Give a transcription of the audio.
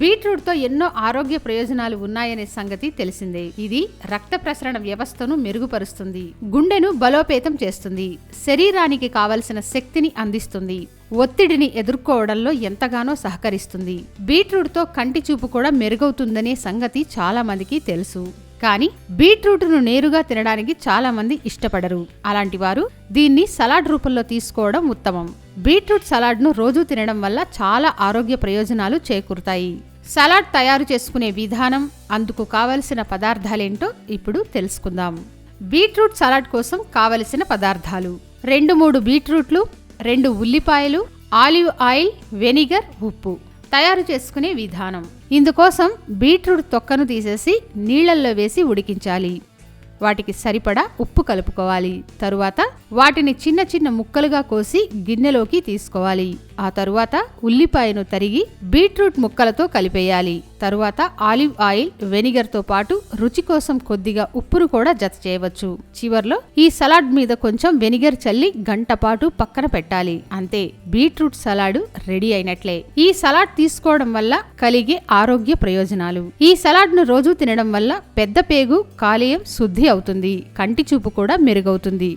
బీట్రూట్తో ఎన్నో ఆరోగ్య ప్రయోజనాలు ఉన్నాయనే సంగతి తెలిసిందే. ఇది రక్త ప్రసరణ వ్యవస్థను మెరుగుపరుస్తుంది. గుండెను బలోపేతం చేస్తుంది. శరీరానికి కావలసిన శక్తిని అందిస్తుంది. ఒత్తిడిని ఎదుర్కోవడంలో ఎంతగానో సహకరిస్తుంది. బీట్రూట్తో కంటి చూపు కూడా మెరుగవుతుందనే సంగతి చాలా మందికి తెలుసు. కానీ బీట్రూట్ను నేరుగా తినడానికి చాలా మంది ఇష్టపడరు. అలాంటి వారు దీన్ని సలాడ్ రూపంలో తీసుకోవడం ఉత్తమం. బీట్రూట్ సలాడ్ను రోజూ తినడం వల్ల చాలా ఆరోగ్య ప్రయోజనాలు చేకూరుతాయి. సలాడ్ తయారు చేసుకునే విధానం అందుకు కావలసిన పదార్థాలేంటో ఇప్పుడు తెలుసుకుందాం. బీట్రూట్ సలాడ్ కోసం కావలసిన పదార్థాలు. రెండు మూడు బీట్రూట్లు రెండు ఉల్లిపాయలు ఆలివ్ ఆయిల్ వెనిగర్ ఉప్పు తయారు చేసుకునే విధానం. ఇందుకోసం బీట్రూట్ తొక్కను తీసేసి నీళ్ళల్లో వేసి ఉడికించాలి. వాటికి సరిపడా ఉప్పు కలుపుకోవాలి. తరువాత వాటిని చిన్న చిన్న ముక్కలుగా కోసి గిన్నెలోకి తీసుకోవాలి. ఆ తరువాత ఉల్లిపాయను తరిగి బీట్రూట్ ముక్కలతో కలిపేయాలి. తరువాత ఆలివ్ ఆయిల్ వెనిగర్తో పాటు రుచి కోసం కొద్దిగా ఉప్పును కూడా జత చేయవచ్చు. చివర్లో ఈ సలాడ్ మీద కొంచెం వెనిగర్ చల్లి గంట పాటు పక్కన పెట్టాలి. అంతే బీట్రూట్ సలాడ్ రెడీ అయినట్లే. ఈ సలాడ్ తీసుకోవడం వల్ల కలిగే ఆరోగ్య ప్రయోజనాలు. ఈ సలాడ్ను రోజు తినడం వల్ల పెద్ద పేగు కాలేయం శుద్ధి అవుతుంది. కంటి చూపు కూడా మెరుగవుతుంది.